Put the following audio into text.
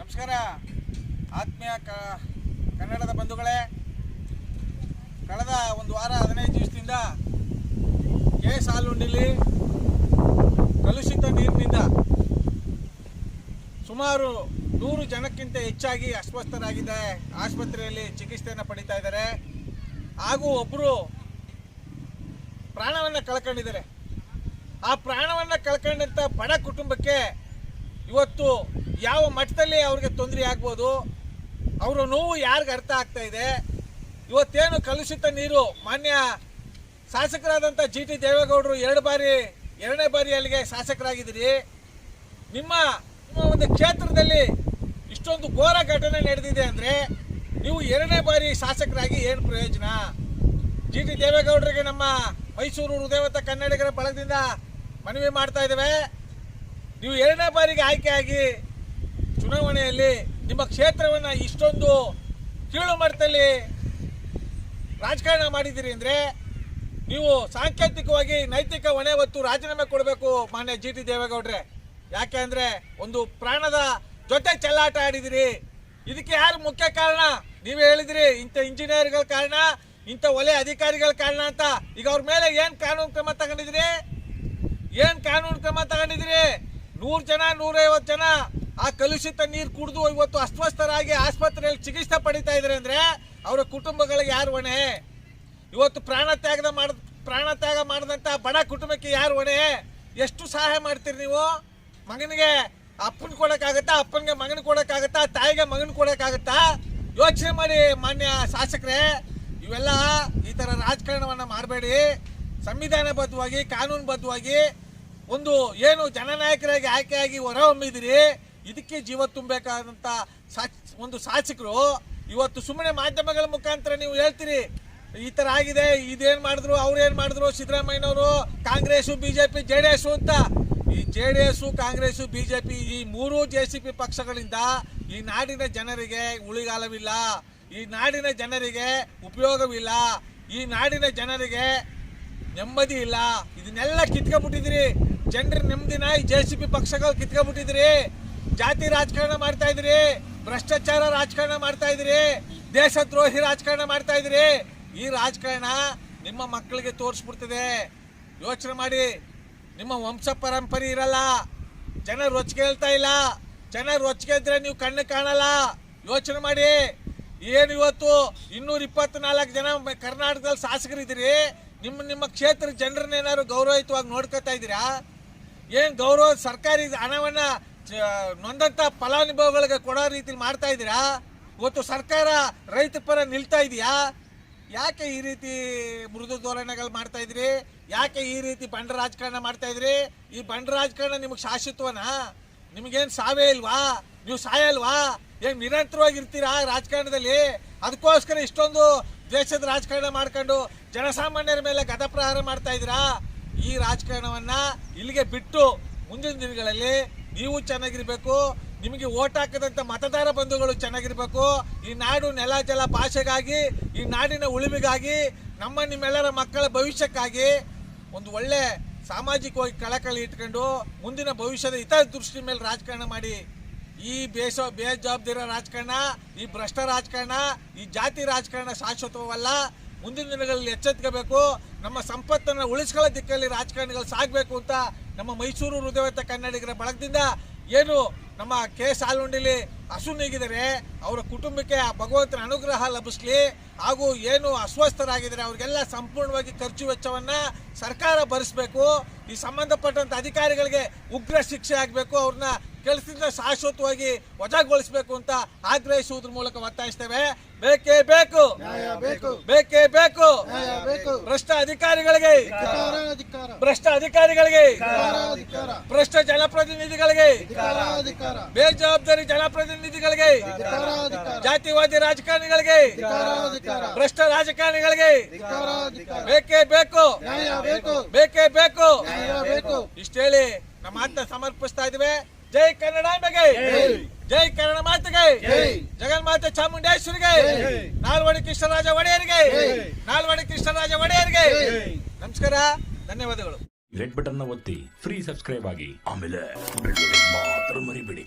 ನಮಸ್ಕಾರ. ಆತ್ಮೀಯ ಕ, ಕನ್ನಡದ ಬಂಧುಗಳೇ, ಕಳೆದ ಒಂದು ವಾರ ಹದಿನೈದು ದಿವಸದಿಂದ ಕೆ ಸಾಲುಂಡಿಲಿ ಕಲುಷಿತ ನೀರಿನಿಂದ ಸುಮಾರು ನೂರು ಜನಕ್ಕಿಂತ ಹೆಚ್ಚಾಗಿ ಅಸ್ವಸ್ಥರಾಗಿದೆ ಆಸ್ಪತ್ರೆಯಲ್ಲಿ ಚಿಕಿತ್ಸೆಯನ್ನು ಪಡಿತಾ ಇದ್ದಾರೆ. ಹಾಗೂ ಒಬ್ಬರು ಪ್ರಾಣವನ್ನು ಕಳ್ಕೊಂಡಿದ್ದಾರೆ. ಆ ಪ್ರಾಣವನ್ನು ಕಳ್ಕೊಂಡಂಥ ಬಡ ಕುಟುಂಬಕ್ಕೆ ಇವತ್ತು ಯಾವ ಮಟ್ಟದಲ್ಲಿ ಅವ್ರಿಗೆ ತೊಂದರೆ ಆಗ್ಬೋದು, ಅವರ ನೋವು ಯಾರಿಗೆ ಅರ್ಥ ಆಗ್ತಾ ಇದೆ? ಇವತ್ತೇನು ಕಲುಷಿತ ನೀರು, ಮಾನ್ಯ ಶಾಸಕರಾದಂಥ ಜಿ ಟಿ ದೇವೇಗೌಡರು ಎರಡು ಬಾರಿ, ಎರಡನೇ ಬಾರಿ ಅಲ್ಲಿಗೆ ಶಾಸಕರಾಗಿದ್ದೀರಿ. ನಿಮ್ಮ ನಿಮ್ಮ ಒಂದು ಕ್ಷೇತ್ರದಲ್ಲಿ ಇಷ್ಟೊಂದು ಘೋರ ಘಟನೆ ನಡೆದಿದೆ ಅಂದರೆ ನೀವು ಎರಡನೇ ಬಾರಿ ಶಾಸಕರಾಗಿ ಏನು ಪ್ರಯೋಜನ? ಜಿ ಟಿ ದೇವೇಗೌಡರಿಗೆ ನಮ್ಮ ಮೈಸೂರು ಹೃದಯವತ್ತ ಕನ್ನಡಿಗರ ಬಳಗದಿಂದ ಮನವಿ ಮಾಡ್ತಾ ಇದ್ದೇವೆ. ನೀವು ಎರಡನೇ ಬಾರಿಗೆ ಆಯ್ಕೆಯಾಗಿ ಚುನಾವಣೆಯಲ್ಲಿ ನಿಮ್ಮ ಕ್ಷೇತ್ರವನ್ನು ಇಷ್ಟೊಂದು ಕೀಳು ಮಟ್ಟದಲ್ಲಿ ರಾಜಕಾರಣ ಮಾಡಿದ್ದೀರಿ ಅಂದರೆ ನೀವು ಸಾಂಕೇತಿಕವಾಗಿ ನೈತಿಕ ಹೊಣೆ ಹೊತ್ತು ರಾಜೀನಾಮೆ ಕೊಡಬೇಕು ಮಾನ್ಯ ಜಿ ಟಿ ದೇವೇಗೌಡ್ರೆ. ಯಾಕೆ ಅಂದರೆ ಒಂದು ಪ್ರಾಣದ ಜೊತೆ ಚೆಲ್ಲಾಟ ಆಡಿದಿರಿ. ಇದಕ್ಕೆ ಯಾರು ಮುಖ್ಯ ಕಾರಣ? ನೀವೇ ಹೇಳಿದಿರಿ, ಇಂಥ ಇಂಜಿನಿಯರ್ಗಳ ಕಾರಣ, ಇಂಥ ಒಲೆ ಅಧಿಕಾರಿಗಳ ಕಾರಣ ಅಂತ. ಈಗ ಅವ್ರ ಮೇಲೆ ಏನು ಕಾನೂನು ಕ್ರಮ ತಗೊಂಡಿದ್ದೀರಿ ಏನು ಕಾನೂನು ಕ್ರಮ ತಗೊಂಡಿದ್ದೀರಿ ನೂರು ಜನ ನೂರೈವತ್ತು ಜನ ಆ ಕಲುಷಿತ ನೀರು ಕುಡಿದು ಇವತ್ತು ಅಸ್ವಸ್ಥರಾಗಿ ಆಸ್ಪತ್ರೆಯಲ್ಲಿ ಚಿಕಿತ್ಸೆ ಪಡಿತಾ ಇದ್ದಾರೆ ಅಂದ್ರೆ ಅವರ ಕುಟುಂಬಗಳಿಗೆ ಯಾರು ಹೊಣೆ? ಇವತ್ತು ಪ್ರಾಣ ತ್ಯಾಗದ ಮಾಡ, ಪ್ರಾಣ ತ್ಯಾಗ ಮಾಡಿದಂತ ಬಡ ಕುಟುಂಬಕ್ಕೆ ಯಾರು ಹೊಣೆ? ಎಷ್ಟು ಸಹಾಯ ಮಾಡ್ತೀರಿ ನೀವು? ಮಗನಿಗೆ ಅಪ್ಪನ ಕೊಡೋಕ್ಕಾಗತ್ತಾ? ಅಪ್ಪನಿಗೆ ಮಗನ ಕೊಡೋಕ್ಕಾಗತ್ತಾ? ತಾಯಿಗೆ ಮಗನ ಕೊಡೋಕ್ಕಾಗತ್ತಾ? ಯೋಚನೆ ಮಾಡಿ ಮಾನ್ಯ ಶಾಸಕರೇ, ಇವೆಲ್ಲ ಈ ತರ ರಾಜಕಾರಣವನ್ನು ಮಾಡಬೇಡಿ. ಸಂವಿಧಾನಬದ್ಧವಾಗಿ, ಕಾನೂನುಬದ್ಧವಾಗಿ ಒಂದು ಏನು ಜನನಾಯಕರಾಗಿ ಆಯ್ಕೆಯಾಗಿ ಹೊರಹೊಮ್ಮಿದಿರಿ, ಇದಕ್ಕೆ ಜೀವ ತುಂಬಬೇಕಾದಂತ ಒಂದು ಶಾಸಕರು ಇವತ್ತು ಸುಮ್ಮನೆ ಮಾಧ್ಯಮಗಳ ಮುಖಾಂತರ ನೀವು ಹೇಳ್ತೀರಿ, ಈ ತರ ಆಗಿದೆ, ಇದೇನ್ ಮಾಡಿದ್ರು, ಅವ್ರೇನ್ ಮಾಡಿದ್ರು, ಸಿದ್ದರಾಮಯ್ಯನವರು ಕಾಂಗ್ರೆಸ್ ಬಿಜೆಪಿ ಜೆ ಅಂತ. ಈ J D S Congress BJP ಈ ಮೂರು ಜೆ ಸಿ ಪಿ ಪಕ್ಷಗಳಿಂದ ಈ ನಾಡಿನ ಜನರಿಗೆ ಉಳಿಗಾಲವಿಲ್ಲ, ಈ ನಾಡಿನ ಜನರಿಗೆ ಉಪಯೋಗವಿಲ್ಲ, ಈ ನಾಡಿನ ಜನರಿಗೆ ನೆಮ್ಮದಿ ಇಲ್ಲ, ಇದನ್ನೆಲ್ಲ ಕಿತ್ಕೊಂಡ್ಬಿಟ್ಟಿದಿರಿ. ಜನರ ನೆಮ್ಮದಿನ ಈ ಜೆ ಸಿ ಪಿ ಪಕ್ಷಗಳು ಕಿತ್ಕೊಂಡ್ಬಿಟ್ಟಿದ್ರಿ. ಜಾತಿ ರಾಜಕಾರಣ ಮಾಡ್ತಾ ಇದ್ರಿ. ಭ್ರಷ್ಟಾಚಾರ ರಾಜಕಾರಣ ಮಾಡ್ತಾ ಇದ್ರಿ. ದೇಶದ್ರೋಹಿ ರಾಜಕಾರಣ ಮಾಡ್ತಾ ಇದ್ರಿ. ಈ ರಾಜಕಾರಣ ನಿಮ್ಮ ಮಕ್ಕಳಿಗೆ ತೋರಿಸ್ಬಿಡ್ತದೆ. ಯೋಚನೆ ಮಾಡಿ. ನಿಮ್ಮ ವಂಶ ಪರಂಪರೆ ಇರಲ್ಲ. ಜನ ರೊಚ್ಚಿಗೆ ಹೇಳ್ತಾ ಇಲ್ಲ. ಜನ ರೊಚ್ಚಿಗೆ ಇದ್ರೆ ನೀವು ಕಣ್ಣು ಕಾಣಲ್ಲ. ಯೋಚನೆ ಮಾಡಿ. ಏನು ಇವತ್ತು ಇನ್ನೂರ ಇಪ್ಪತ್ನಾಲ್ಕು ಜನ ಕರ್ನಾಟಕದಲ್ಲಿ ಶಾಸಕರಿದ್ದೀರಿ. ನಿಮ್ಮ ನಿಮ್ಮ ಕ್ಷೇತ್ರ ಜನರನ್ನೇನಾದ್ರು ಗೌರವಯುತವಾಗಿ ನೋಡ್ಕೋತಾ ಇದ್ದೀರಾ? ಏನು ಗೌರವ ಸರ್ಕಾರಿ ಹಣವನ್ನ ನೊಂದಂತ ಫಲಾನುಭವಿಗಳಿಗೆ ಕೊಡೋ ರೀತಿಲಿ ಮಾಡ್ತಾ ಇದೀರಾ ಇವತ್ತು ಸರ್ಕಾರ ರೈತ ಪರ ನಿಲ್ತಾ ಇದೆಯಾ? ಯಾಕೆ ಈ ರೀತಿ ಮೃದು ಧೋರಣೆಗಳು ಮಾಡ್ತಾ ಇದ್ರಿ? ಯಾಕೆ ಈ ರೀತಿ ಬಂಡ ರಾಜಕಾರಣ ಮಾಡ್ತಾ ಇದ್ರಿ? ಈ ಬಂಡ ರಾಜಕಾರಣ ನಿಮಗೆ ಶಾಶ್ವತವನಾ? ನಿಮಗೇನು ಸಾವೇ ಇಲ್ವಾ? ನೀವು ಸಾಯಲ್ವಾ ಏನು ನಿರಂತರವಾಗಿ ಇರ್ತೀರಾ ರಾಜಕಾರಣದಲ್ಲಿ? ಅದಕ್ಕೋಸ್ಕರ ಇಷ್ಟೊಂದು ದೇಶದ ರಾಜಕಾರಣ ಮಾಡ್ಕೊಂಡು ಜನಸಾಮಾನ್ಯರ ಮೇಲೆ ಗದಪ್ರಹಾರ ಮಾಡ್ತಾ ಇದ್ದೀರಾ? ಈ ರಾಜಕಾರಣವನ್ನ ಇಲ್ಲಿಗೆ ಬಿಟ್ಟು ಮುಂದಿನ ದಿನಗಳಲ್ಲಿ ನೀವು ಚೆನ್ನಾಗಿರ್ಬೇಕು, ನಿಮಗೆ ಓಟ್ ಹಾಕದಂತ ಮತದಾರ ಬಂಧುಗಳು ಚೆನ್ನಾಗಿರ್ಬೇಕು, ಈ ನಾಡು ನೆಲ ಜಲ ಭಾಷೆಗಾಗಿ, ಈ ನಾಡಿನ ಉಳಿವಿಗಾಗಿ, ನಮ್ಮ ನಿಮ್ಮೆಲ್ಲರ ಮಕ್ಕಳ ಭವಿಷ್ಯಕ್ಕಾಗಿ ಒಂದು ಒಳ್ಳೆ ಸಾಮಾಜಿಕವಾಗಿ ಕಳಕಳಿ ಇಟ್ಕೊಂಡು ಮುಂದಿನ ಭವಿಷ್ಯದ ಹಿತದೃಷ್ಟಿ ಮೇಲೆ ರಾಜಕಾರಣ ಮಾಡಿ. ಈ ಬೇಸ, ಬೇಜವಾಬ್ದಾರಿಯ ರಾಜಕಾರಣ, ಈ ಭ್ರಷ್ಟ ರಾಜಕಾರಣ, ಈ ಜಾತಿ ರಾಜಕಾರಣ ಶಾಶ್ವತವಲ್ಲ. ಮುಂದಿನ ದಿನಗಳಲ್ಲಿ ಎಚ್ಚೆತ್ಕೋಬೇಕು. ನಮ್ಮ ಸಂಪತ್ತನ್ನು ಉಳಿಸ್ಕೊಳ್ಳೋ ದಿಕ್ಕಲ್ಲಿ ರಾಜಕಾರಣಿಗಳು ಸಾಗಬೇಕು ಅಂತ ನಮ್ಮ ಮೈಸೂರು ಹೃದಯವಂತ ಕನ್ನಡಿಗರ ಬಳಗದಿಂದ ಏನು ನಮ್ಮ ಕೆ ಸಾಲುಂಡಿಲಿ ಹಸು ನೀಗಿದರೆ ಅವರ ಕುಟುಂಬಕ್ಕೆ ಆ ಭಗವಂತನ ಅನುಗ್ರಹ ಲಭಿಸಲಿ. ಹಾಗೂ ಏನು ಅಸ್ವಸ್ಥರಾಗಿದ್ದಾರೆ ಅವರಿಗೆಲ್ಲ ಸಂಪೂರ್ಣವಾಗಿ ಖರ್ಚು ವೆಚ್ಚವನ್ನು ಸರ್ಕಾರ ಭರಿಸಬೇಕು. ಈ ಸಂಬಂಧಪಟ್ಟಂಥ ಅಧಿಕಾರಿಗಳಿಗೆ ಉಗ್ರ ಶಿಕ್ಷೆ ಆಗಬೇಕು. ಅವ್ರನ್ನ ಕೆಲಸದಿಂದ ಶಾಶ್ವತವಾಗಿ ವಜಾಗೊಳಿಸಬೇಕು ಅಂತ ಆಗ್ರಹಿಸುವುದ್ರ ಮೂಲಕ ಒತ್ತಾಯಿಸ್ತೇವೆ. ಬೇಕೇ ಬೇಕು. ಬೇಕು. ಬೇಕೇ ಭ್ರಷ್ಟ ಅಧಿಕಾರಿಗಳಿಗೆ. ಭ್ರಷ್ಟ ಅಧಿಕಾರಿಗಳಿಗೆ. ಭ್ರಷ್ಟ ಜನಪ್ರತಿನಿಧಿಗಳಿಗೆ. ಬೇಜವಾಬ್ದಾರಿ ಜನಪ್ರತಿನಿಧಿಗಳಿಗೆ. ಜಾತಿವಾದಿ ರಾಜಕಾರಣಿಗಳಿಗೆ. ಭ್ರಷ್ಟ ರಾಜಕಾರಣಿಗಳಿಗೆ. ಬೇಕೇ ಬೇಕು. ಬೇಕು. ಬೇಕೇ ಇಷ್ಟೇಳಿ ನಮ್ಮ ಆತ್ಮ ಸಮರ್ಪಿಸ್ತಾ ಇದ್ವಿ ಜೈ ಕನ್ನಡಾಂಬೆಗೆ ಜೈ. ಕನ್ನಡ ಮಾತೆಗೆ. ಜಗನ್ ಜಗನ್ಮಾತೆ ಚಾಮುಂಡೇಶ್ವರಿಗೆ. ಜೈ. ನಾಲ್ವಡಿ ಕೃಷ್ಣರಾಜ ಒಡೆಯರಿಗೆ. ಜೈ. ನಾಲ್ವಡಿ ಕೃಷ್ಣರಾಜ ಒಡೆಯರಿಗೆ. ಜೈ. ನಮಸ್ಕಾರ ಧನ್ಯವಾದಗಳು. ರೆಡ್ ಬಟನ್ನ ಒತ್ತಿ ಫ್ರೀ ಸಬ್ಸ್ಕ್ರೈಬ್ ಆಗಿ ಆಮೇಲೆ ಮಾತ್ರ ಮರಿಬೇಡಿ.